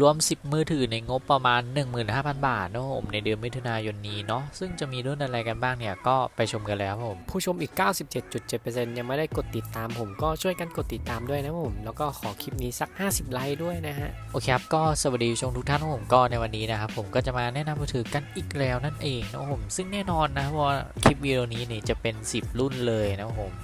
รวม 10 มือถือในงบประมาณ 15,000 บาทนะครับผมในเดือนมิถุนายนนี้เนาะซึ่งจะมีรุ่นอะไรกันบ้างเนี่ย ก็ไปชมกันเลยครับผม ผู้ชมอีก 97.7%ยังไม่ได้กดติดตามผมก็ช่วยกันกดติดตามด้วยนะผม แล้วก็ขอคลิปนี้สัก 50 ไลค์ด้วยนะฮะ โอเคครับ ก็สวัสดีผู้ชมทุกท่านนะครับผมก็ในวันนี้นะครับผมก็จะมาแนะนำมือถือกันอีกแล้วนั่นเองนะครับผมซึ่งแน่นอนนะว่าคลิปวิดีโอนี้เนี่ยจะเป็น 10 รุ่นเลยนะครับผม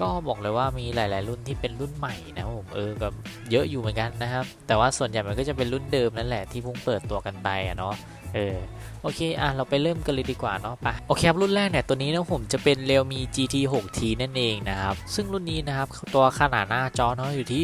ก็บอกเลยว่ามีหลาย ๆ รุ่นที่เป็นรุ่นใหม่นะผมเออก็เยอะอยู่เหมือนกันนะครับ แต่ว่าส่วนใหญ่มันก็จะเป็นรุ่นเดิมนั่นแหละที่เพิ่งเปิดตัวกันไปอะเนาะเออ โอเค อะ เราไปเริ่มกันเลยดีกว่าเนาะ ไป โอเคครับ รุ่นแรกเนี่ย ตัวนี้นะผมจะเป็น Realme GT 6T นั่นเองนะครับ ซึ่งรุ่นนี้นะครับ ตัวขนาดหน้าจอเนาะอยู่ที่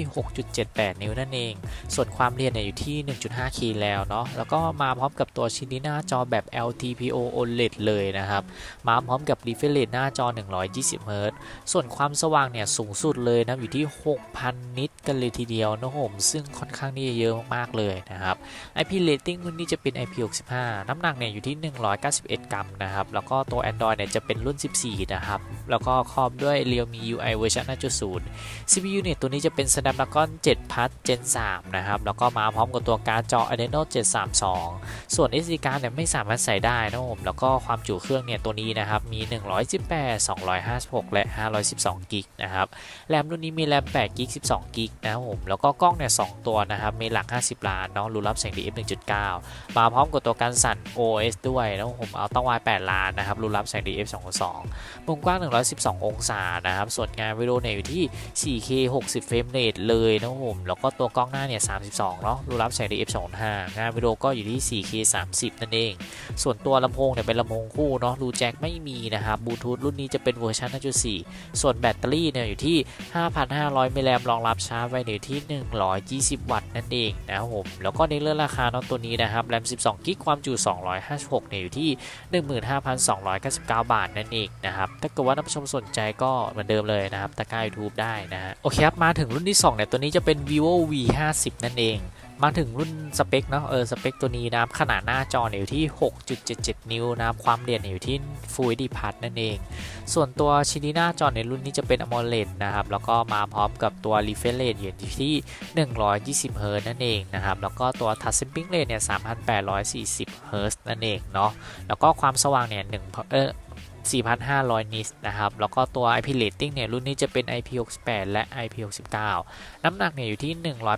6.78 นิ้วนั่นเอง ส่วนความเรียนเนี่ยอยู่ที่ 1.5 คีแล้วเนาะ แล้วก็มาพร้อมกับตัวชิ้นนี้หน้าจอแบบ LTPO OLED เลยนะครับ มาพร้อมกับ refresh rate หน้าจอ 120 Hz ส่วนความสว่างเนี่ยสูงสุดเลยนะอยู่ที่ 6,000 นิตกันเลยทีเดียวนะผมซึ่งค่อนข้างที่จะเยอะมากๆเลยนะครับ IP rating รุ่นนี้จะเป็น IP65 น้ำหนักเนี่ยอยู่ที่ 191 กรัมนะครับ แล้วก็ตัว Android เนี่ยจะเป็นรุ่น 14 นะครับ แล้วก็ครอบด้วย Realme UI เวอร์ชัน5.0 CPU เนี่ยตัวนี้จะเป็น Snapdragon 7 Plus Gen 3 นะครับ แล้วก็มาพร้อมกับตัวการ์ดจอ Adreno 732 ส่วน SD card เนี่ยไม่สามารถใส่ได้นะผม แล้วก็ความจุเครื่องเนี่ยตัวนี้นะครับ มี 118 256 และ 512 กิกนะครับ แรมรุ่นนี้มีแรม8กิก12 กิกนะครับผม แล้วก็กล้องเนี่ย 2 ตัวนะครับ มีหลัก 50 ล้านเนาะรูรับแสง DF 1.9 มาพร้อมกับตัวการสั่น OS ด้วยนะครับผมเอาตั้งวาย8ล้านนะครับรูรับแสง DF 2.2มุมกว้าง 112 องศานะครับ ส่วนงานวิดีโอเนี่ยอยู่ที่ 4K 60 เฟรมเรทเลยนะผมแล้วก็ตัวกล้องหน้าเนี่ย 32 เนาะรูรับแสง DF 2.5งานวิดีโอก็อยู่ที่ 4K 30 นั่นเอง ส่วนตัวลำโพงเนี่ยเป็นลำโพงคู่เนาะรูแจ็คไม่มีนะครับบลูทูธรุ่นนี้จะเป็นเวอร์ชัน5.4 ส่วนแบตเตอรี่เนี่ยอยู่ที่ 5,500 มิลลิแอมป์รองรับชาร์จไว้อยู่ที่ 120 วัตต์นั่นเองนะครับผมแล้วก็ในเรื่องราคาเนาะตัวนี้นะครับแรม 12 กิกความจุ56เนี่ยอยู่ที่ 15,299 บาทนั่นเองนะครับ ถ้าเกิดว่าท่านผู้ชมสนใจก็เหมือนเดิมเลยนะครับตะกร้า YouTube ได้นะฮะโอเคครับ มาถึงรุ่นที่ 2เนี่ยตัวนี้จะเป็น vivo v 5 0นั่นเอง มาถึงรุ่นสเปคเนาะเออสเปคตัวนี้นะครับขนาดหน้าจออยู่ที่ 6.77 นิ้วนะครับความเรียนเนี่ยอยู่ที่ Full HD Plus นั่นเอง ส่วนตัวชิ้นนี้หน้าจอในรุ่นนี้จะเป็น AMOLED นะครับแล้วก็มาพร้อมกับตัว refresh rate อยู่ที่ 120 Hz นั่นเองนะครับแล้วก็ตัว touch sampling rate เนี่ย 3,840 Hz นั่นเองเนาะแล้วก็ความสว่างเนี่ย1เออ 4,500 นิตนะครับ แล้วก็ตัว IP rating เนี่ย รุ่นนี้จะเป็น IP68 และ IP69 น้ำหนักเนี่ย อยู่ที่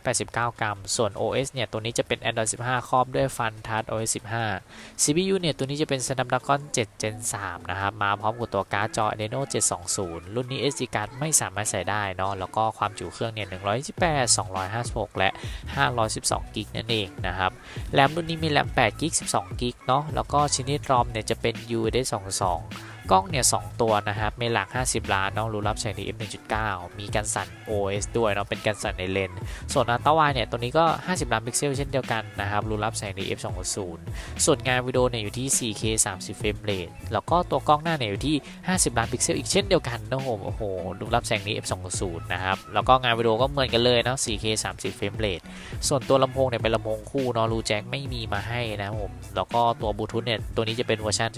189 กรัม ส่วน OS เนี่ย ตัวนี้จะเป็น Android 15 ครอบด้วย FunTouch OS 15 CPU เนี่ย ตัวนี้จะเป็น Snapdragon 7 Gen 3 นะครับ มาพร้อมกับตัวการ์ดจอ Adreno 720 รุ่นนี้ SD card ไม่สามารถใส่ได้เนาะ แล้วก็ความจุเครื่องเนี่ย 128 256 และ 512 กิกนั่นเองนะครับ แรมรุ่นนี้มีแรม8กิก12กิกเนาะ แล้วก็ชนิดรอมเนี่ยจะเป็น UHD 22กล้องเนี่ยสตัวนะครับมีหลัก 50 ล้านเนาะรูรับแสง DF 1.9 มีการสั่น OS ด้วยเนาะเป็นการสั่นในเลนส์ส่วนอัลตร้าไวเนี่ยตัวนี้ก็ 50 ล้านพิกเซลเช่นเดียวกันนะครับรูรับแสง DF 2.0 ส่วนงานวิดีโอเนี่ยอยู่ที่ 4K 30 เฟรมเรทแล้วก็ตัวกล้องหน้าเนี่ยอยู่ที่ 50 ล้านพิกเซลอีกเช่นเดียวกันนะผมโอ้โหรูรับแสง DF 2.0 นะครับแล้วก็งานวิดีโอก็เหมือนกันเลยเนาะ 4K 30 เฟรมเรทส่วนตัวลำโพงเนี่ยเป็นลำโพงคู่เนาะรูแจ็คไม่มีมาให้นะผมแล้วก็ตัวบลูทูธเนี่ยตัวนี้จะเป็นเวอร์ชัน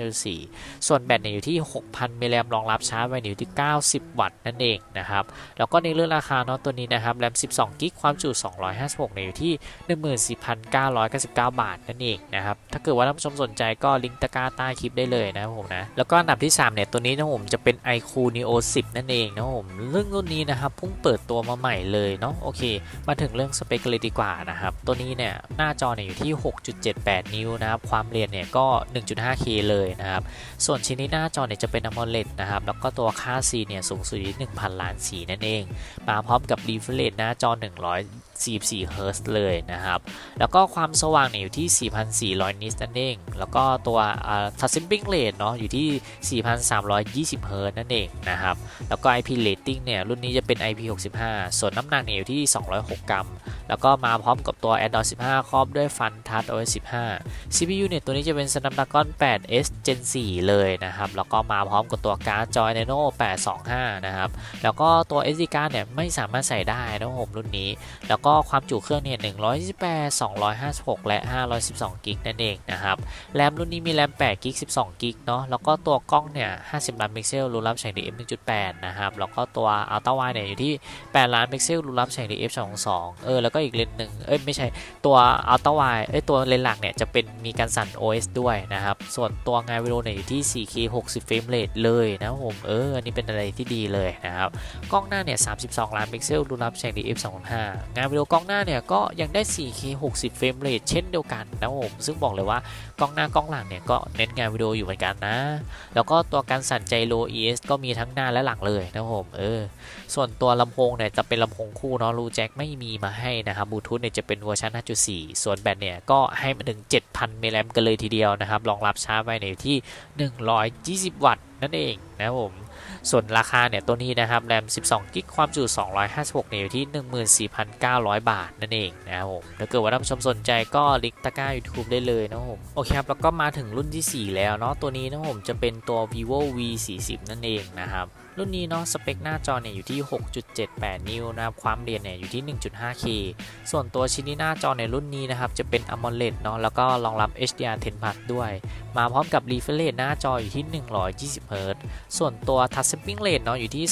4ส่วนแบตเนี่ยอยู่ที่ที่ 6,000 มิลลิแอมรองรับชาร์จไว้อยู่ที่ 90 วัตต์นั่นเองนะครับ แล้วก็ในเรื่องราคาเนาะตัวนี้นะครับแรม 12 กิก ความจุ 256เนี่ยอยู่ที่ 14,999 บาทนั่นเองนะครับ ถ้าเกิดว่าท่านผู้ชมสนใจก็ลิงก์ตะกร้าใต้คลิปได้เลยนะครับผมนะ แล้วก็อันดับที่ 3 เนี่ย ตัวนี้นะผมจะเป็น iQOO Neo 10 นั่นเองนะผมเรื่องรุ่นนี้นะครับเพิ่งเปิดตัวมาใหม่เลยเนาะ โอเค มาถึงเรื่องสเปคเลยดีกว่านะครับ ตัวนี้เนี่ยหน้าจอเนี่ยอยู่ที่ 6.78 นิ้วนะครับ ความเรียนเนี่ยก็ 1.5K เลยนะครับ ส่วนชิ้นนี้หน้าจอเนี่ยจะเป็น AMOLED นะครับ แล้วก็ตัวค่า C เนี่ยสูงสุดที่1,000 ล้านสีนั่นเอง มาพร้อมกับ refresh rate หน้าจอ 144 เฮิร์ตซ์เลยนะครับ แล้วก็ความสว่างเนี่ยอยู่ที่ 4,400 นิตนั่นเอง แล้วก็ตัว touch sampling rate เนาะอยู่ที่ 4,320 เฮิร์ตซ์นั่นเองนะครับ แล้วก็ IP rating เนี่ยรุ่นนี้จะเป็น IP65 ส่วนน้ำหนักเนี่ยอยู่ที่ 206 กรัม แล้วก็มาพร้อมกับตัว Android 15 ครอบด้วย FunTouch OS 15 CPU เนี่ยตัวนี้จะเป็น Snapdragon 8S Gen 4 เลยนะครับ แล้วก็มาพร้อมกับตัวการ์ดจอ Adreno 825 นะครับ แล้วก็ตัว SD card เนี่ยไม่สามารถใส่ได้นะผมรุ่นนี้ แล้วก็ความจุเครื่องเนี่ย128 256 และ 512 กิกนั่นเองนะครับ แรมรุ่นนี้มีแรม8กิก12กิกเนาะ แล้วก็ตัวกล้องเนี่ย50 ล้านพิกเซลรูรับแสง DF 1.8 นะครับ แล้วก็ตัวอัลตร้าไวเนี่ยอยู่ที่ 8 ล้านพิกเซลรูรับแสง DF 2.2 เออแล้วก็อีกเลนส์หนึ่งเอ้ยไม่ใช่ตัวอัลตร้าไวเอ้ยตัวเลนส์หลักเนี่ยจะเป็นมีการสั่น OS ด้วยนะครับ ส่วนตัวงานวิดีโอเนี่ยอยู่ที่ 4K 60เฟรมเรทเลยนะครับผมเอออันนี้เป็นอะไรที่ดีเลยนะครับ กล้องหน้าเนี่ย 32 ล้านพิกเซลรูรับแสง DF 2.5งานวิดีโอกล้องหน้าเนี่ยก็ยังได้ 4K 60เฟรมเรทเช่นเดียวกันนะผมซึ่งบอกเลยว่ากล้องหน้ากล้องหลังเนี่ยก็เน้นงานวิดีโออยู่เหมือนกันนะ แล้วก็ตัวการสั่นใจโล ES ก็มีทั้งหน้าและหลังเลยนะผมเออส่วนตัวลำโพงเนี่ยจะเป็นลำโพงคู่เนาะรูแจ็คไม่มีมาให้นะครับบลูทูธเนี่ยจะเป็นเวอร์ชัน5.4 ส่วนแบตเนี่ยก็ให้มาถึง 7,000มิลลิแอมป์กันเลยทีเดียวนะครับรองรับชาร์จไว้ในที่ 120 วัตต์นั่นเองนะครับผม ส่วนราคาเนี่ยตัวนี้นะครับแรม 12 กิกความจุ 256เนี่ยอยู่ที่ 14,900 บาทนั่นเองนะครับผมถ้าเกิดว่าท่านผู้ชมสนใจก็ลิกตะก้า YouTube ได้เลยนะครับผมโอเคครับแล้วก็มาถึงรุ่นที่ 4 แล้วเนาะตัวนี้นะครับผมจะเป็นตัว vivo v 4 0นั่นเองนะครับ รุ่นนี้เนาะสเปคหน้าจอเนี่ยอยู่ที่ 6.78 นิ้วนะครับความเรียนเนี่ยอยู่ที่ 1.5K ส่วนตัวชิ้นนี้หน้าจอในรุ่นนี้นะครับจะเป็น AMOLED เนาะแล้วก็รองรับ HDR 10 Plus ด้วย มาพร้อมกับ refresh rate หน้าจออยู่ที่ 120 Hz ส่วนตัว touch sampling rate เนาะอยู่ที่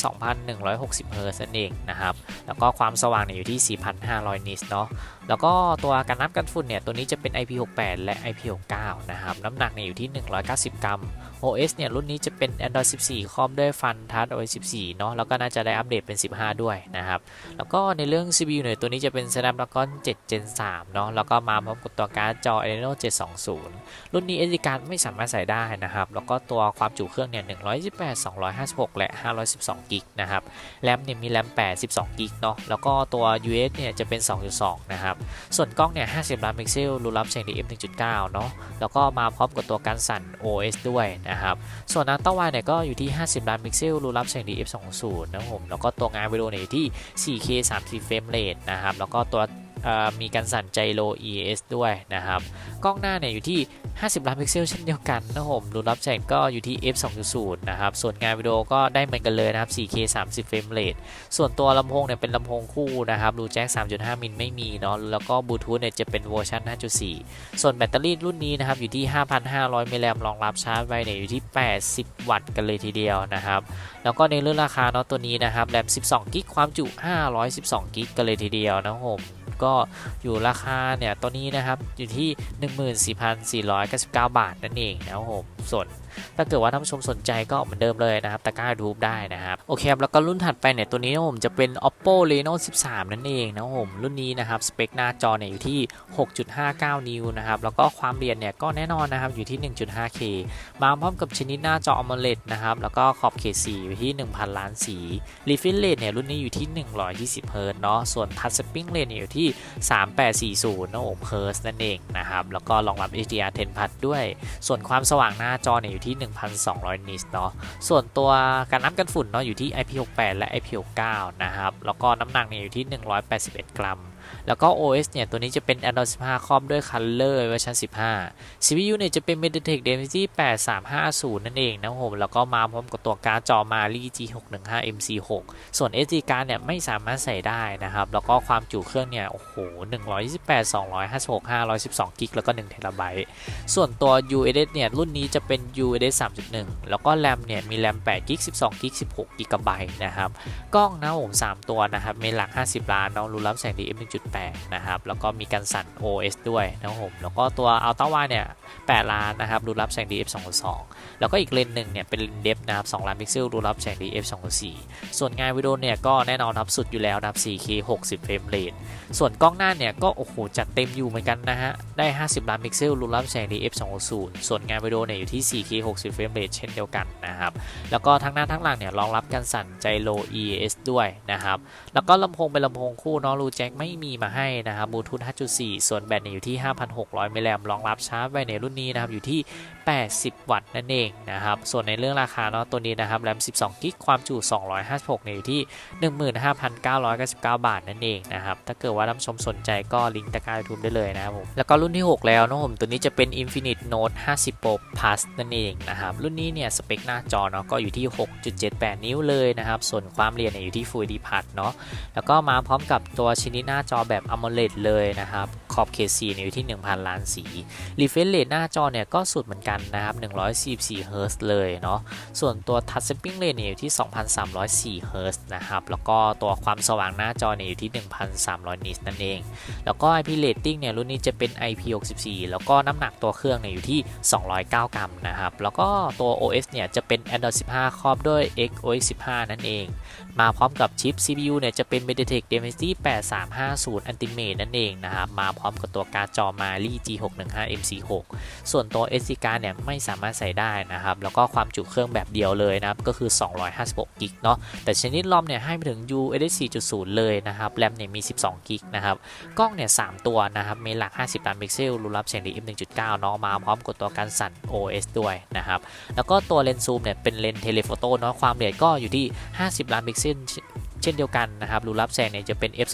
2,160 Hz นั่นเองนะครับแล้วก็ความสว่างเนี่ยอยู่ที่ 4,500 nits เนาะแล้วก็ตัวการนับกันฝุ่นเนี่ยตัวนี้จะเป็น IP68 และ IP69 นะครับ น้ำหนักเนี่ยอยู่ที่ 190 กรัม OS เนี่ยรุ่นนี้จะเป็น Android 14 คอมด้วยฟันทัช OS 14 เนาะแล้วก็น่าจะได้อัปเดตเป็น 15 ด้วยนะครับ แล้วก็ในเรื่อง CPU เนี่ยตัวนี้จะเป็น Snapdragon 7 Gen 3 เนาะแล้วก็มาพร้อมกับตัวการ์ดจอ Adreno 720 รุ่นนี้ SD card ไม่สามารถใส่ได้นะครับ แล้วก็ตัวความจุเครื่องเนี่ย128 256 และ 512กิกนะครับแรมเนี่ยมีแรม8 12กิกเนาะแล้วก็ตัว US เนี่ยจะเป็น 2.2 นะครับส่วนกล้องเนี่ย 50 ล้านพิกเซลรูรับแสง DF 1.9 เนาะ แล้วก็มาพร้อมกับตัวการสั่น OS ด้วยนะครับ ส่วนอัลตร้าไวเนี่ยก็อยู่ที่ 50 ล้านพิกเซลรูรับแสง DF 2.0นะผม แล้วก็ตัวงานวิดีโอเนี่ยที่ 4K 30เฟรมเรทนะครับ แล้วก็ตัว มีการสั่นไจโร ES ด้วยนะครับ กล้องหน้าเนี่ยอยู่ที่ 50 ล้านพิกเซลเช่นเดียวกันนะครับผมรูรับแสงก็อยู่ที่ f 2.0นะครับ ส่วนงานวิดีโอก็ได้เหมือนกันเลยนะครับ 4K 30 เฟรมเรทส่วนตัวลำโพงเนี่ยเป็นลำโพงคู่นะครับรูแจ็ค3.5 มิลไม่มีเนาะแล้วก็บลูทูธเนี่ยจะเป็นเวอร์ชัน5.4 ส่วนแบตเตอรี่รุ่นนี้นะครับอยู่ที่ 5,500 มิลลิแอมป์รองรับชาร์จไว้เนี่ยอยู่ที่ 80 วัตต์กันเลยทีเดียวนะครับแล้วก็ในเรื่องราคาเนาะตัวนี้นะครับแรม 12 กิก ความจุ 512 กิกกันเลยทีเดียวนะผม ก็อยู่ราคาเนี่ยตัวนี้นะครับอยู่ที่ 14,499 บาทนั่นเองนะครับผมส่วนถ้าเกิดว่าท่านผู้ชมสนใจก็เหมือนเดิมเลยนะครับตะกร้าดูได้นะครับโอเคครับแล้วก็รุ่นถัดไปเนี่ยตัวนี้นะผมจะเป็น oppo reno 13 นั่นเองนะผมรุ่นนี้นะครับสเปคหน้าจอเนี่ยอยู่ที่ 6.59 นิ้วนะครับแล้วก็ความเรียนเนี่ยก็แน่นอนนะครับอยู่ที่ 1.5K มาพร้อมกับชนิดหน้าจอ AMOLED นะครับแล้วก็ขอบเขตสีอยู่ที่ 1,000 ล้านสี refresh rate เนี่ยรุ่นนี้อยู่ที่ 120 Hz เนาะส่วน touch sampling rate เนี่ยอยู่ที่ 3840นะผม Hz นั่นเองนะครับแล้วก็รองรับ HDR 10 Plus ด้วย ส่วนความสว่างหน้าจอเนี่ยอยู่ที่ 1,200 นิตเนาะ ส่วนตัวการน้ำกันฝุ่นเนาะอยู่ที่ IP68 และ IP69 นะครับ แล้วก็น้ำหนักเนี่ยอยู่ที่ 181 กรัม แล้วก็ OS เนี่ย ตัวนี้จะเป็น Android 15 ครอมด้วย Color เวอร์ชัน15 CPU เนี่ย จะเป็น MediaTek Dimensity 8350 นั่นเองนะผมแล้วก็มาพร้อมกับตัวการ์ดจอ Mali G615 MC6 ส่วน SD card เนี่ย ไม่สามารถใส่ได้นะครับ แล้วก็ความจุเครื่องเนี่ย โอ้โห 128 256 512กิกแล้วก็1เทราไบต์ส่วนตัว USS เนี่ย รุ่นนี้จะเป็น USS 3.1 แล้วก็แรมเนี่ย มีแรม8กิก12กิก16กิกะไบต์นะครับ กล้องนะผม 3 ตัวนะครับมนหลัก 50 ล้านน้องรูรับแสง DF 1.8นะครับ แล้วก็มีการสั่น OS ด้วยนะครับผม แล้วก็ตัว Ultra Wide เนี่ย 8 ล้านนะครับ รูรับแสง DF 2.2 แล้วก็อีกเลนหนึ่งเนี่ย เป็นเลนเดฟนะครับ 2 ล้านพิกเซล รูรับแสง DF 2.4 ส่วนงานวิดีโอเนี่ย ก็แน่นอนครับสุดอยู่แล้วนะครับ 4K 60 เฟรมเรท ส่วนกล้องหน้าเนี่ย ก็โอ้โห จัดเต็มอยู่เหมือนกันนะฮะ ได้ 50 ล้านพิกเซล รูรับแสง DF 2.0 ส่วนงานวิดีโอเนี่ย อยู่ที่ 4K 60 เฟรมเรทเช่นเดียวกันนะครับ แล้วก็ทั้งหน้าทั้งหลังเนี่ยรองรับการสั่นไจโร ES ด้วยนะครับ แล้วก็ลำโพงเป็นลำโพงคู่เนาะรูแจ็คไม่มีมาให้นะครับบลูทูธ 5.4 ส่วนแบตเนี่ยอยู่ที่ 5,600มิลลิแอมป์รองรับชาร์จไว้ในรุ่นนี้นะครับอยู่ที่ 80 วัตต์นั่นเองนะครับ ส่วนในเรื่องราคาเนาะตัวนี้นะครับแรม 12 กิก ความจุ 256 เนี่ยอยู่ที่ 15,999 บาทนั่นเองนะครับ ถ้าเกิดว่าท่านชมสนใจก็ลิงก์ตะกร้ายูทูบได้เลยนะครับผม แล้วก็รุ่นที่ 6 แล้วนะผม ตัวนี้จะเป็น Infinite Note 50 Pro Plus นั่นเองนะครับ รุ่นนี้เนี่ยสเปคหน้าจอเนาะก็อยู่ที่ 6.78 นิ้วเลยนะครับ ส่วนความเรียนเนี่ยอยู่ที่ Full HD Plus เนาะ แล้วก็มาพร้อมกับตัวชนนี้หน้าจอแแบบอมเลดเลยนะครับ ขอบเขตสีเนี่ยอยู่ที่ 1,000 ล้านสี Refresh Rate หน้าจอเนี่ยก็สุดเหมือนกันนะครับ144 Hz เลยเนาะ ส่วนตัว Touch Sampling Rate เนี่ยอยู่ที่ 2,304 Hz นะครับ แล้วก็ตัวความสว่างหน้าจอเนี่ยอยู่ที่ 1,300นิตนั่นเอง แล้วก็ IP Rating เนี่ยรุ่นนี้จะเป็น IP64 แล้วก็น้ำหนักตัวเครื่องเนี่ยอยู่ที่ 209 กรัมนะครับ แล้วก็ตัว OS เนี่ยจะเป็น Android 15 ครอบด้วย XOS 15 นั่นเอง มาพร้อมกับชิป CPU เนี่ยจะเป็น MediaTek Dimensity 8350 Ultimate นั่นเองนะครับ มาพพร้อมกับตัวการ์ดจอ Mali G615 MC6 ส่วนตัว SD card เนี่ยไม่สามารถใส่ได้นะครับ แล้วก็ความจุเครื่องแบบเดียวเลยนะครับ ก็คือ 256กิกเนาะ แต่ชนิดรอมเนี่ยให้ไปถึง USS 4.0 เลยนะครับ แรมเนี่ยมี 12กิกนะครับ กล้องเนี่ย 3 ตัวนะครับ มีหลัก 50ล้านพิกเซลรูรับแสง DF 1.9เนาะ มาพร้อมกับตัวการสั่น OS ด้วยนะครับ แล้วก็ตัวเลนส์ซูมเนี่ยเป็นเลนส์เทเลโฟโต้เนาะ ความละเอียดก็อยู่ที่ 50ล้านพิกเซล เช่นเดียวกันนะครับรูรับแสงเนี่ยจะเป็น f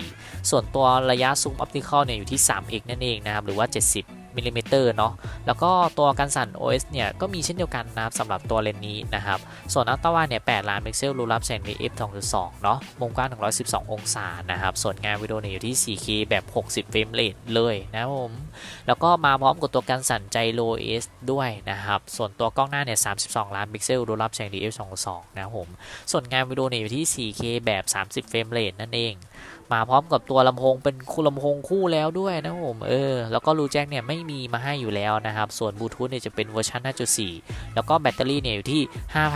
2.4 ส่วนตัวระยะซูมออปติคอลเนี่ยอยู่ที่ 3x นั่นเองนะครับหรือว่า 70 มิลลิเมตรเนาะแล้วก็ตัวการสั่น OS เนี่ยก็มีเช่นเดียวกันนะครับสำหรับตัวเลนส์นี้นะครับ ส่วนอัลตร้าวด์เนี่ย8ล้านพิกเซลรูรับแสง f 2.2เนาะมุมกว้าง 112 องศานะครับส่วนงานวิดีโอเนี่ยอยู่ที่ 4K แบบ 60 เฟรมเรทเลยนะครับผมแล้วก็มาพร้อมกับตัวการสั่นไจโร OS ด้วยนะครับส่วนตัวกล้องหน้าเนี่ย 32 ล้านพิกเซลรูรับแสง f 2.2 นะผมส่วนงานวิดีโอเนี่ยอยู่ที่ 4K แบบ 30 เฟรมเรทนั่นเอง มาพร้อมกับตัวลำโพงเป็นคู่ลำโพงคู่แล้วด้วยนะผมเออแล้วก็รูแจ็คเนี่ยไม่มีมาให้อยู่แล้วนะครับ ส่วนบลูทูธเนี่ยจะเป็นเวอร์ชัน5.4 แล้วก็แบตเตอรี่เนี่ยอยู่ที่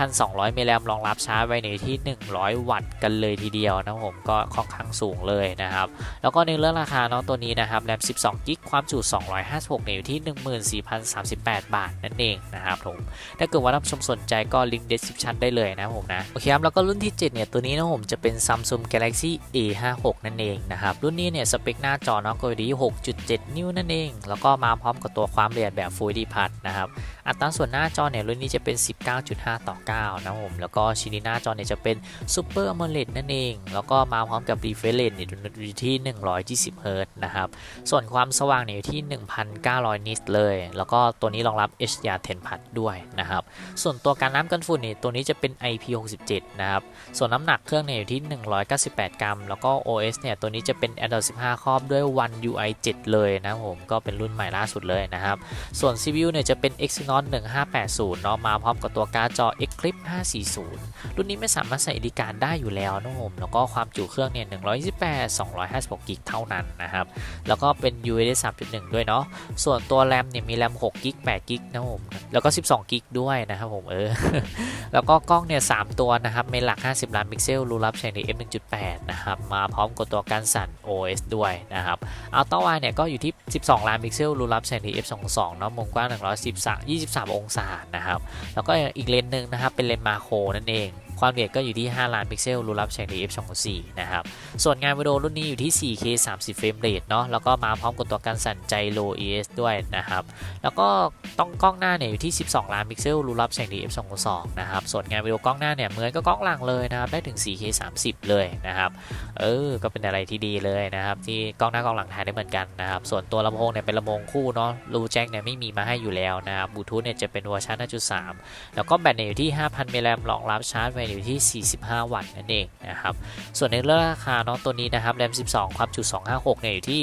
5,200 มิลลิแอมป์รองรับชาร์จไว้ในที่ 100 วัตต์กันเลยทีเดียวนะผมก็ค่อนข้างสูงเลยนะครับ แล้วก็ในเรื่องราคาเนาะตัวนี้นะครับแรม 12 กิกความจุ 256 เนี่ยอยู่ที่ 14,038 บาทนั่นเองนะครับผมถ้าเกิดว่าท่านชมสนใจก็ลิงก์ description ได้เลยนะผมนะโอเคครับแล้วก็รุ่นที่ 7 เนี่ยตัวนี้นะผมจะเป็น Samsung Galaxy A56 นั่นเองนะครับ รุ่นนี้เนี่ยสเปคหน้าจอเนาะก็อยู่ที่6.7 นิ้วนั่นเอง แล้วก็มาพร้อมกับตัวความละเอียดแบบ Full HD Plus นะครับอัตราส่วนหน้าจอเนี่ยรุ่นนี้จะเป็น 19.5 ต่อ 9 นะครับผมแล้วก็ชิ้นหน้าจอเนี่ยจะเป็น Super AMOLED นั่นเอง แล้วก็มาพร้อมกับ refresh rate เนี่ยอยู่ที่ 120 Hz นะครับส่วนความสว่างเนี่ยอยู่ที่ 1,900 นิตเลย แล้วก็ตัวนี้รองรับ HDR10 Plus ด้วยนะครับส่วนตัวการน้ำกันฝุ่นเนี่ยตัวนี้จะเป็น IP67 นะครับส่วนน้ำหนักเครื่องเนี่ยอยู่ที่ 198 กรัม แล้วก็ OS เนี่ย ตัวนี้จะเป็น Android 15 ครอบด้วย One UI 7 เลยนะครับผม ก็เป็นรุ่นใหม่ล่าสุดเลยนะครับ ส่วน CPU เนี่ยจะเป็น Exynos 1580 เนาะ มาพร้อมกับตัวการ์ดจอ Eclipse 540 รุ่นนี้ไม่สามารถใส่ดีการได้อยู่แล้วนะครับผม แล้วก็ความจุเครื่องเนี่ย 128 256กิกเท่านั้นนะครับ แล้วก็เป็น USS 3.1 ด้วยเนาะ ส่วนตัวแรมเนี่ยมีแรม6กิก8กิกนะครับผม แล้วก็ 12กิกด้วยนะครับผมเออ แล้วก็กล้องเนี่ย3ตัวนะครับ เมนหลัก 50 ล้านพิกเซลรูรับแสงใน f 1.8 นะครับ มาพร้อมกับตัวการสั่น OS ด้วยนะครับอัลต้าไวเนี่ยก็อยู่ที่ 12 ล้านพิกเซลรูรับแสงที่ f 2.2 เนาะมุมกว้าง 113 23 องศานะครับแล้วก็อีกเลนส์หนึ่งนะครับเป็นเลนส์มาโครนั่นเอง ความละเอียดก็อยู่ที่ 5 ล้านพิกเซลรูรับแสงใน f 2.4นะครับ ส่วนงานวิดีโอรุ่นนี้อยู่ที่ 4K 30 เฟรมเรทเนาะ แล้วก็มาพร้อมกับตัวการสั่นไจโร ES ด้วยนะครับ แล้วก็ต้องกล้องหน้าเนี่ยอยู่ที่ 12 ล้านพิกเซลรูรับแสง DF 2.2นะครับ ส่วนงานวิดีโอกล้องหน้าเนี่ยเหมือนกับกล้องหลังเลยนะครับ ได้ถึง 4K 30 เลยนะครับ เออ ก็เป็นอะไรที่ดีเลยนะครับ ที่กล้องหน้ากล้องหลังถ่ายได้เหมือนกันนะครับ ส่วนตัวลำโพงเนี่ยเป็นลำโพงคู่เนาะ รูแจ็คเนี่ยไม่มีมาให้อยู่แล้วนะครับ บลูทูธเนี่ยจะเป็นเวอร์ชัน5.3 แล้วก็แบตเนี่ยอยู่ที่ 5,000มิลลิแอมป์รองรับชาร์จไวอยู่ที่ 45 วัตต์นั่นเองนะครับ ส่วนในเรื่องราคาเนาะตัวนี้นะครับแรม12 ความจุ 256 เนี่ยอยู่ที่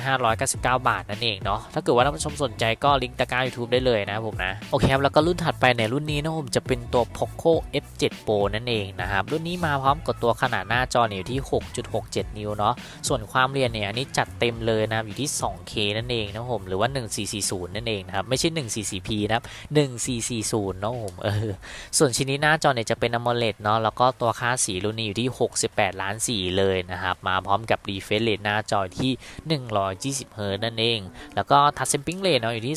15,599 บาทนั่นเองเนาะ ถ้าเกิดว่าท่านผู้ชมสนใจก็ลิงก์ตะกร้า YouTube ได้เลยนะครับผมนะ โอเคครับ แล้วก็รุ่นถัดไปในรุ่นนี้นะผมจะเป็นตัว Poco F7 Pro นั่นเองนะครับ รุ่นนี้มาพร้อมกับตัวขนาดหน้าจอเนี่ยอยู่ที่ 6.67 นิ้วเนาะ ส่วนความเรียนเนี่ยอันนี้จัดเต็มเลยนะครับอยู่ที่ 2K นั่นเองนะผม หรือว่า 1440 นั่นเองนะครับ ไม่ใช่ 144p นะครับ 1440นะผมเออส่วนชิ้นนี้หน้าจอเนี่ยจะเป็น AMOLED เนาะแล้วก็ตัวค่าสีรุ่นนี้อยู่ที่ 68 ล้านสีเลยนะครับ มาพร้อมกับ refresh rate หน้าจอที่ 120 Hz นั่นเอง แล้วก็ touch sampling rate เนาะอยู่ที่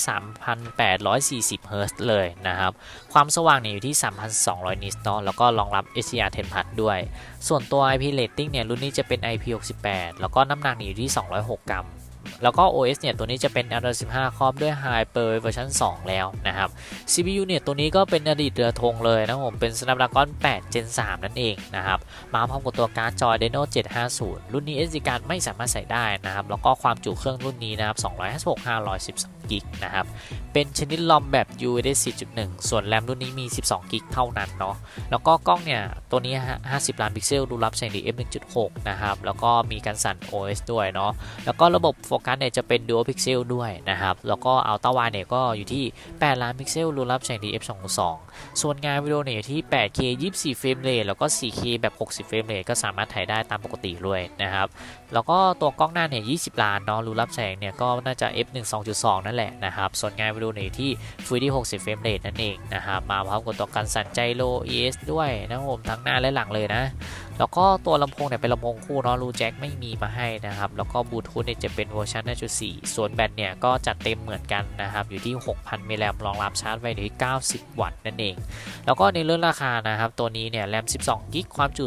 3,840 Hz เลยนะครับ ความสว่างเนี่ยอยู่ที่ 3,200 นิตเนาะแล้วก็รองรับ HDR10 Plus ด้วย ส่วนตัว IP rating เนี่ยรุ่นนี้จะเป็น IP68 แล้วก็น้ำหนักเนี่ยอยู่ที่ 206 กรัม แล้วก็ OS เนี่ยตัวนี้จะเป็น Android 15 ครอบด้วย Hyper เวอร์ชัน2 แล้วนะครับ CPU เนี่ยตัวนี้ก็เป็นอดีตเรือธงเลยนะผมเป็น Snapdragon 8 Gen 3 นั่นเองนะครับ มาพร้อมกับตัวการ์ดจอ Adreno 750 รุ่นนี้ SD การ์ดไม่สามารถใส่ได้นะครับ แล้วก็ความจุเครื่องรุ่นนี้นะครับ256 512 กิกนะครับ เป็นชนิดลอมแบบ UHD 4.1 ส่วนแรมรุ่นนี้มี 12กิกเท่านั้นเนาะ แล้วก็กล้องเนี่ย ตัวนี้ 50 ล้านพิกเซล ดูรับแสงดี f 1.6 นะครับ แล้วก็มีการสั่น OS ด้วยเนาะ แล้วก็ระบบโฟกัสเนี่ยจะเป็น Dual Pixel ด้วยนะครับ แล้วก็อัลตร้าไวเนี่ยก็อยู่ที่ 8 ล้านพิกเซล ดูรับแสงดี f 2.2 ส่วนงานวิดีโอเนี่ยอยู่ที่ 8K 24เฟรมเรท แล้วก็ 4K แบบ 60 เฟรมเรท ก็สามารถถ่ายได้ตามปกติเลยนะครับ แล้วก็ตัวกล้องหน้าเนี่ย 20 ล้านเนาะรูรับแสงเนี่ยก็น่าจะ f 1.2.2 นั่นแหละนะครับ ส่วนงานวิดีโอเนี่ยที่ฟูดี้60 เฟรมเรทนั่นเองนะครับ มาพร้อมกับตัวกันสั่นใจโร ES ด้วยนะครับผมทั้งหน้าและหลังเลยนะแล้วก็ตัวลำโพงเนี่ยเป็นลำโพงคู่เนาะรูแจ็คไม่มีมาให้นะครับ แล้วก็บลูทูธเนี่ยจะเป็นเวอร์ชัน5.4 ส่วนแบตเนี่ยก็จัดเต็มเหมือนกันนะครับ อยู่ที่ 6,000 มิลลิแอมป์รองรับชาร์จไว้อยู่ที่ 90 วัตต์นั่นเอง แล้วก็ในเรื่องราคานะครับ ตัวนี้เนี่ยแรม 12 กิก ความจุ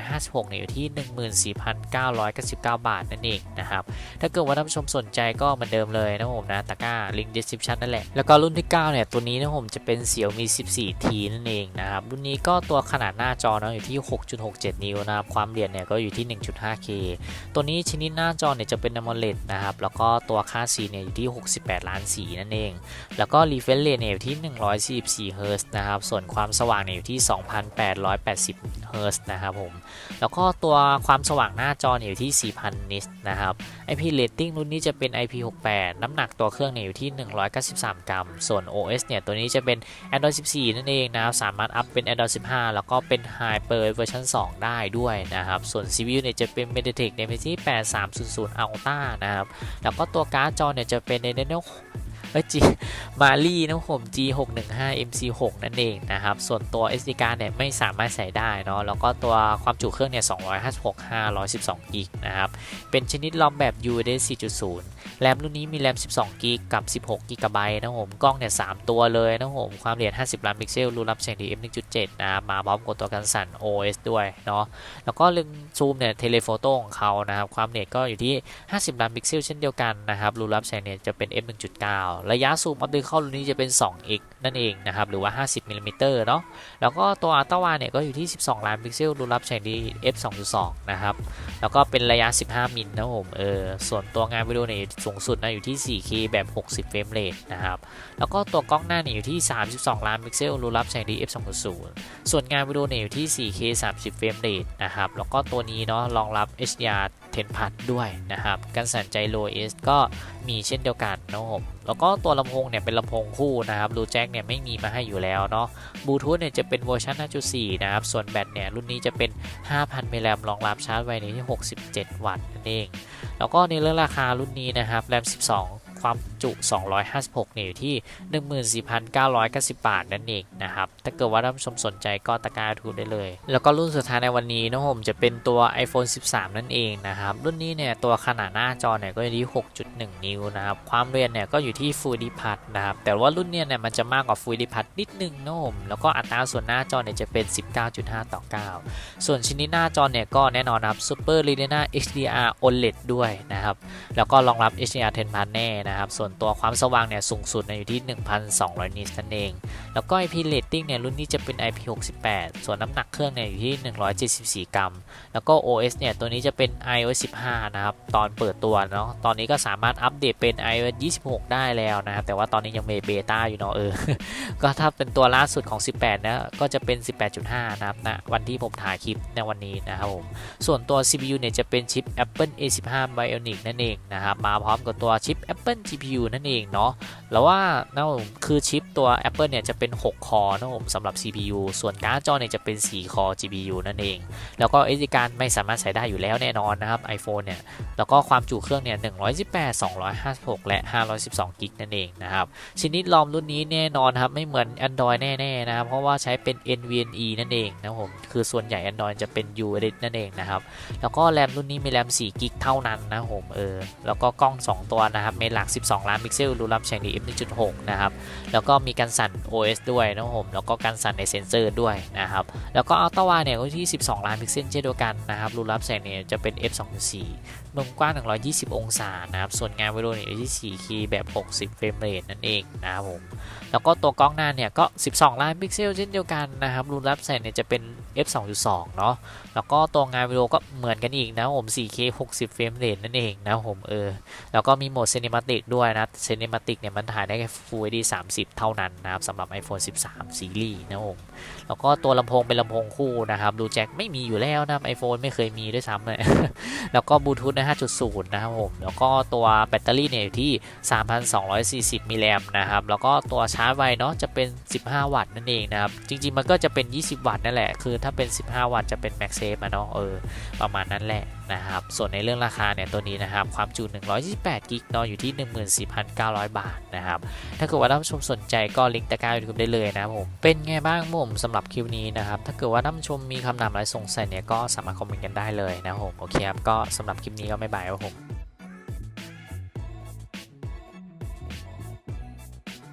256 เนี่ยอยู่ที่ 14,999 บาทนั่นเองนะครับ ถ้าเกิดว่าท่านผู้ชมสนใจก็เหมือนเดิมเลยนะผมนะตะกร้าลิงก์ description นั่นแหละ แล้วก็รุ่นที่ 9 เนี่ยตัวนี้นะผมจะเป็น Xiaomi 14T นั่นเองนะครับ รุ่นนี้ก็ตัวขนาดหน้าจอเนาะอยู่ที่ 6.67นิ้วนะครับความเรียนเนี่ยก็อยู่ที่ 1.5K ตัวนี้ชนิดหน้าจอเนี่ยจะเป็น AMOLED นะครับแล้วก็ตัวค่าสีเนี่ยอยู่ที่ 68 ล้านสีนั่นเอง แล้วก็ refresh rate เนี่ยอยู่ที่ 144 Hz นะครับส่วนความสว่างเนี่ยอยู่ที่ 2,880 Hz นะครับผม แล้วก็ตัวความสว่างหน้าจออยู่ที่ 4,000 nits นะครับ IP rating รุ่นนี้จะเป็น IP68 น้ำหนักตัวเครื่องเนี่ยอยู่ที่ 193 กรัม ส่วน OS เนี่ย ตัวนี้จะเป็น Android 14 นั่นเองนะครับ สามารถอัพเป็น Android 15 แล้วก็เป็น Hyper เวอร์ชัน2 ได้ด้วยนะครับ ส่วน CPU เนี่ยจะเป็น MediaTek Dimensity 8300 Ultra นะครับ แล้วก็ตัวการ์ดจอเนี่ยจะเป็น Adreno เอ้ย G มารี่นะผม G615 MC6 นั่นเองนะครับ ส่วนตัว SD card เนี่ยไม่สามารถใส่ได้เนาะแล้วก็ตัวความจุเครื่องเนี่ย256 512กิกนะครับเป็นชนิดลอมแบบ UHD 4.0 แรมรุ่นนี้มีแรม12กิกกับ 16กิกะไบต์นะผมกล้องเนี่ย3ตัวเลยนะผมความละเอียด 50 ล้านพิกเซลรูรับแสงดี f 1.7นะมาพร้อมกับตัวกันสั่น OS ด้วยเนาะแล้วก็เลนส์ซูมเนี่ยเทเลโฟโต้ของเขานะครับความละเอียดก็อยู่ที่ 50 ล้านพิกเซลเช่นเดียวกันนะครับรูรับแสงเนี่ยจะเป็น f 1.9ระยะซูมออปติคอลรุ่นนี้จะเป็น 2x นั่นเองนะครับ หรือว่า 50มิลลิเมตรเนาะ แล้วก็ตัวอัลตร้าไวเนี่ยก็อยู่ที่ 12 ล้านพิกเซลรูรับแสงดี f 2.2 นะครับ แล้วก็เป็นระยะ 15 มิลนะครับผม เออ ส่วนตัวงานวิดีโอเนี่ยสูงสุดนะอยู่ที่ 4K แบบ 60 เฟรมเรทนะครับ แล้วก็ตัวกล้องหน้าเนี่ยอยู่ที่ 32 ล้านพิกเซลรูรับแสงดี f 2.0 ส่วนงานวิดีโอเนี่ยอยู่ที่ 4K 30 เฟรมเรทนะครับ แล้วก็ตัวนี้เนาะรองรับ HDR ทนพัดด้วยนะครับการสั่นใจโลเอสก็มีเช่นเดียวกันนะครับแล้วก็ตัวลำโพงเนี่ยเป็นลำโพงคู่นะครับรูแจ็คเนี่ยไม่มีมาให้อยู่แล้วเนาะบลูทูธเนี่ยจะเป็นเวอร์ชัน5.4 นะครับ ส่วนแบตเนี่ยรุ่นนี้จะเป็น 5,000มิลลิแอมรองรับชาร์จไวในที่ 67 วัตต์นั่นเอง แล้วก็ในเรื่องราคารุ่นนี้นะครับแรม 12 ความจุ 256เนี่ยอยู่ที่ 14,990 บาทนั่นเองนะครับ ถ้าเกิดว่าท่านผู้ชมสนใจก็ตะกร้าทูได้เลย แล้วก็รุ่นสุดท้ายในวันนี้นะผมจะเป็นตัว iPhone 13 นั่นเองนะครับ รุ่นนี้เนี่ยตัวขนาดหน้าจอเนี่ยก็อยู่ที่ 6.1 นิ้วนะครับ ความเรียนเนี่ยก็อยู่ที่ Full HD Plus นะครับ แต่ว่ารุ่นเนี้ยเนี่ยมันจะมากกว่า Full HD Plus นิดนึงนะผมแล้วก็อัตราส่วนหน้าจอเนี่ยจะเป็น 19.5 ต่อ 9 ส่วนชิ้นนี้หน้าจอเนี่ยก็แน่นอนครับ Super Retina HDR OLED ด้วยนะครับ แล้วก็รองรับ HDR 10 Plus แน่นะครับส่วนนตัวความสว่างเนี่ยสูงสุดอยู่ที่ 1,200 นิตนั่นเอง แล้วก็ IP rating เนี่ยรุ่นนี้จะเป็น IP68 ส่วนน้ำหนักเครื่องเนี่ยอยู่ที่ 174 กรัม แล้วก็ OS เนี่ยตัวนี้จะเป็น iOS 15 นะครับ ตอนเปิดตัวเนาะ ตอนนี้ก็สามารถอัปเดตเป็น iOS 26 ได้แล้วนะครับ แต่ว่าตอนนี้ยังเบต้าอยู่เนาะเออ ก็ถ้าเป็นตัวล่าสุดของ 18 นะ ก็จะเป็น 18.5 นะครับนะวันที่ผมถ่ายคลิปในวันนี้นะครับผม ส่วนตัว CPU เนี่ยจะเป็นชิป Apple A15 Bionic นั่นเองนะครับ มาพร้อมกับตัวชิป Apple GPU นั่นเองเนาะแล้วว่านะผมคือชิปตัว Apple เนี่ยจะเป็น 6 คอนะผมสำหรับ CPU ส่วนการ์ดจอเนี่ยจะเป็น 4 คอ GPU นั่นเอง แล้วก็ SD card ไม่สามารถใส่ได้อยู่แล้วแน่นอนนะครับ iPhone เนี่ย แล้วก็ความจุเครื่องเนี่ย 128 256 และ 512 กิกนั่นเองนะครับ ชนิดลอมรุ่นนี้แน่นอนครับ ไม่เหมือน Android แน่ๆนะครับ เพราะว่าใช้เป็น NVMe นั่นเองนะผม คือส่วนใหญ่ Android จะเป็น ULED นั่นเองนะครับ แล้วก็แรมรุ่นนี้มีแรม4กิกเท่านั้นนะผม เออ แล้วก็กล้อง 2 ตัวนะครับเมนหลัก 12ล้านพิกเซลรูรับแสงดี f 1.6 นะครับ แล้วก็มีการสั่น OS ด้วยนะครับผม แล้วก็การสั่นในเซนเซอร์ด้วยนะครับ แล้วก็อัลตร้าเนี่ยก็ที่ 12 ล้านพิกเซลเช่นเดียวกันนะครับ รูรับแสงเนี่ยจะเป็น f 2.4มุมกว้าง 120 องศานะครับ ส่วนงานวิดีโอเนี่ยอยู่ที่4คีย์แบบ 60 เฟรมเรทนั่นเองนะครับผม แล้วก็ตัวกล้องหน้าเนี่ยก็ 12 ล้านพิกเซลเช่นเดียวกันนะครับ รูรับแสงเนี่ยจะเป็น f 2.2 เนาะ แล้วก็ตัวงานวิดีโอก็เหมือนกันอีกนะผม 4K 60 เฟรมเรทนั่นเองนะผมเออ แล้วก็มีโหมด Cinematic ด้วยนะ Cinematic เนี่ยมันถ่ายได้แค่ Full HD 30 เท่านั้นนะครับสำหรับ iPhone 13 ซีรีส์นะผมแล้วก็ตัวลำโพงเป็นลำโพงคู่นะครับดูแจ็คไม่มีอยู่แล้วนะครับ iPhone ไม่เคยมีด้วยซ้ำเลยแล้วก็บลูทูธนะ 5.0 นะครับผม แล้วก็ตัวแบตเตอรี่เนี่ยอยู่ที่ 3,240 มิลลิแอมป์นะครับ แล้วก็ตัวชาร์จไวเนาะจะเป็น 15 วัตต์นั่นเองนะครับ จริง ๆ มันก็จะเป็น 20 วัตต์นั่นแหละ คือถ้าเป็น 15 วัตต์จะเป็น MagSafe อะเนาะเออประมาณนั้นแหละ นะครับ ส่วนในเรื่องราคาเนี่ยตัวนี้นะครับ ความจุ 128 กิกนอนอยู่ที่ 14,900 บาทนะครับ ถ้าเกิดว่าท่านผู้ชมสนใจก็ลิงก์ตะกร้าอยู่ได้เลยนะครับผม เป็นไงบ้างผมสำหรับคลิปนี้นะครับ ถ้าเกิดว่าท่านผู้ชมมีคำถามอะไรสงสัยเนี่ยก็สามารถคอมเมนต์กันได้เลยนะครับผม โอเคครับ ก็สำหรับคลิปนี้ก็ไม่บายครับผม